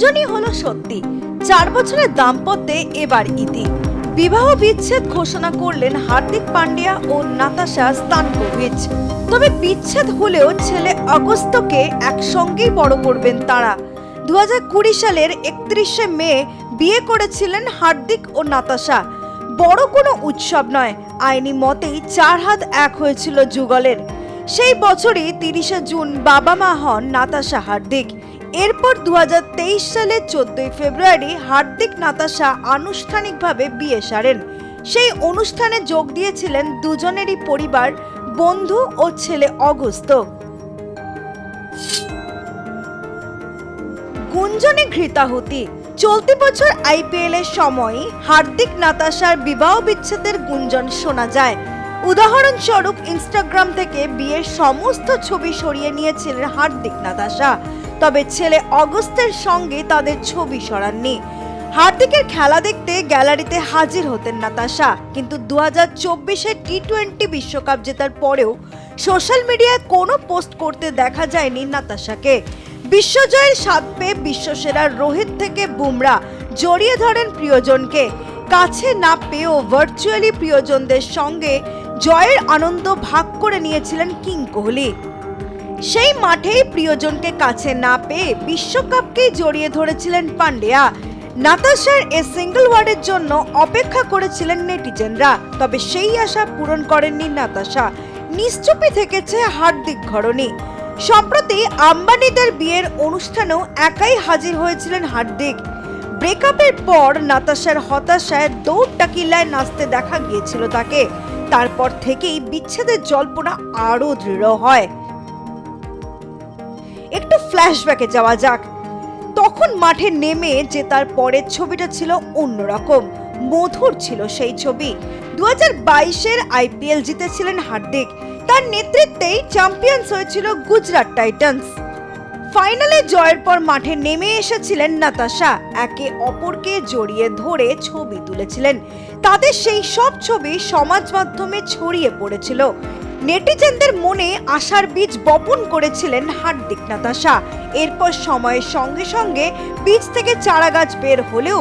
গুঞ্জনই হলো সত্যি। চার বছরের দাম্পত্যে এবার ইতি। বিবাহ বিচ্ছেদ ঘোষণা করলেন হার্দিক পান্ডিয়া ও নাতাশা স্তানকোভিচ। তবে বিচ্ছেদ হলেও ছেলে অগস্তকে একসঙ্গেই বড় করবেন তারা। দু সালের একত্রিশে মে বিয়ে করেছিলেন হার্দিক ও নাতাশা। বড় কোনো উৎসব নয়, আইনি মতেই চার হাত এক হয়েছিল যুগলের। সেই বছরই তিরিশে জুন বাবা মা হন নাতাশা হার্দিক। এরপর দু সালের চোদ্দই ফেব্রুয়ারি হার্দিক নাতাশা আনুষ্ঠানিকভাবে বিয়ে সারেন। সেই অনুষ্ঠানে যোগ দিয়েছিলেন দুজনেরই পরিবার, বন্ধু ও ছেলে অগস্ত। গুঞ্জনে ঘৃতাহুতি, চলতি বছর আইপিএল এর সময় হার্দিক নাতাশার বিবাহ বিচ্ছেদের গুঞ্জন শোনা যায়। উদাহরণস্বরূপ, ইনস্টাগ্রাম থেকে বিয়ের সমস্ত ছবি সরিয়ে নিয়েছিলেন হার্দিক নাতাশা। তবে ছেলে অগস্তের সঙ্গে তাদের ছবি সরাননি। হার্দিকের খেলা দেখতে গ্যালারিতে হাজির হতেন নাতাশা, কিন্তু দু হাজার চব্বিশে টি টোয়েন্টি বিশ্বকাপ জেতার পরেও সোশ্যাল মিডিয়ায় কোনো পোস্ট করতে দেখা যায়নি নাতাশাকে। বিশ্বজয়ের স্বাদ পেয়ে বিশ্বসেরা রোহিত থেকে বুমরা জড়িয়ে ধরেন প্রিয়জনকে। কাছে না পেয়েও ভার্চুয়ালি প্রিয়জনদের সঙ্গে জয়ের আনন্দ ভাগ করে নিয়েছিলেন কিং কোহলি। সেই মাঠেই প্রিয়জনকে কাছে না পেয়ে বিশ্বকাপকেই জড়িয়ে ধরেছিলেন পান্ডেয়া। নাতাশার এ সিঙ্গল ওয়ার্ডের জন্য অপেক্ষা করেছিলেন নেটিজেনরা, তবে সেই আশা পূরণ করেননি নাতাশা। নিশ্চুপি থেকেছে হার্দিক ঘরণী সম্প্রতি আম্বানিদের বিয়ের অনুষ্ঠানেও একাই হাজির হয়েছিলেন হার্দিক। ব্রেকআপের পর নাতাশার হতাশায় দৌড় টাকিলায় নাচতে দেখা গিয়েছিল তাকে। তারপর থেকেই বিচ্ছেদের জল্পনা আরও দৃঢ় হয়। ফ্ল্যাশব্যাকে যাওয়া যাক। তখন মাঠে নেমে যে তার পরের ছবিটা ছিল অন্যরকম। মধুর ছিল সেই ছবি। দু হাজার বাইশের আইপিএল জিতেছিলেন হার্দিক। তার নেতৃত্বেই চ্যাম্পিয়ন্স হয়েছিল গুজরাট টাইটান্স। ফাইনালে জয়ের পর মাঠে নেমে এসেছিলেন নাতাশা। একে অপরকে জড়িয়ে ধরে ছবি তুলেছিলেন। তাদের সেই সব ছবি সমাজ মাধ্যমে ছড়িয়ে পড়েছিল। নেটিজেনদের মনে আশার বীজ বপন করেছিলেন হার্দিক নাতাশা। এরপর সময়ের সঙ্গে সঙ্গে বীজ থেকে চারা গাছ বের হলেও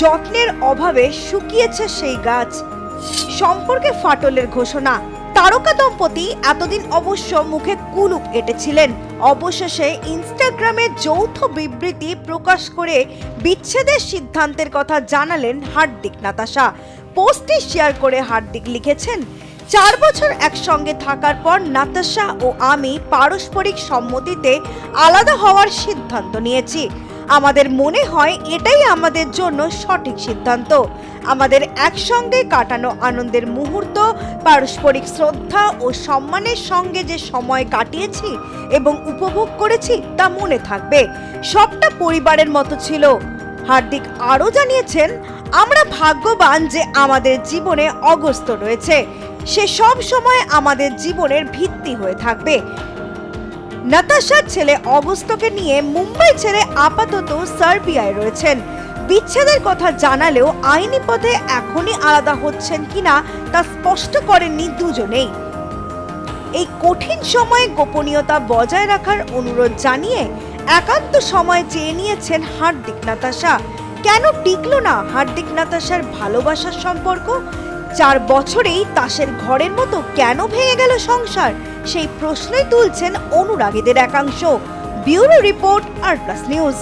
যত্নের অভাবে শুকিয়েছে সেই গাছ। সম্পর্কে ফাটলের ঘোষণা, তারকা দম্পতি এতদিন অবশ্য মুখে কুলুপ এঁটেছিলেন। অবশেষে ইনস্টাগ্রামে যৌথ বিবৃতি প্রকাশ করে বিচ্ছেদের সিদ্ধান্তের কথা জানালেন হার্দিক নাতাশা। পোস্টটি শেয়ার করে হার্দিক লিখেছেন চার বছর একসঙ্গে থাকার পর নাতাশা ও আমি পারস্পরিক সম্মতিতে আলাদা হওয়ার সিদ্ধান্ত নিয়েছি। আমাদের মনে হয় এটাই আমাদের জন্য সঠিক সিদ্ধান্ত। আমাদের একসঙ্গে কাটানো আনন্দের মুহূর্ত, পারস্পরিক শ্রদ্ধা ও সম্মানের সঙ্গে যে সময় কাটিয়েছি এবং উপভোগ করেছি তা মনে থাকবে। সবটা পরিবারের মতো ছিল। হার্দিক আরও জানিয়েছেন, আমরা ভাগ্যবান যে আমাদের জীবনে অগস্ত রয়েছে। সে সব সময় আমাদের জীবনের ভিত্তি হয়ে থাকবে। নাতাশার ছেলে অগস্তকে নিয়ে মুম্বাই ছেড়ে আপাতত সার্বিয়ায় রয়েছেন। বিচ্ছেদের কথা জানালেও আইনি পথে এখনই আলাদা হচ্ছেন কিনা তা স্পষ্ট করেননি দুজনেই। এই কঠিন সময়ে গোপনীয়তা বজায় রাখার অনুরোধ জানিয়ে একান্ত সময় চেয়ে নিয়েছেন হার্দিক নাতাশা। কেন টিকলো না হার্দিক নাতাশার ভালোবাসার সম্পর্ক? চার বছরেই তাসের ঘরের মতো কেন ভেঙে গেল সংসার? সেই প্রশ্নই তুলছেন অনুরাগীদের একাংশ। Bureau report R Plus News.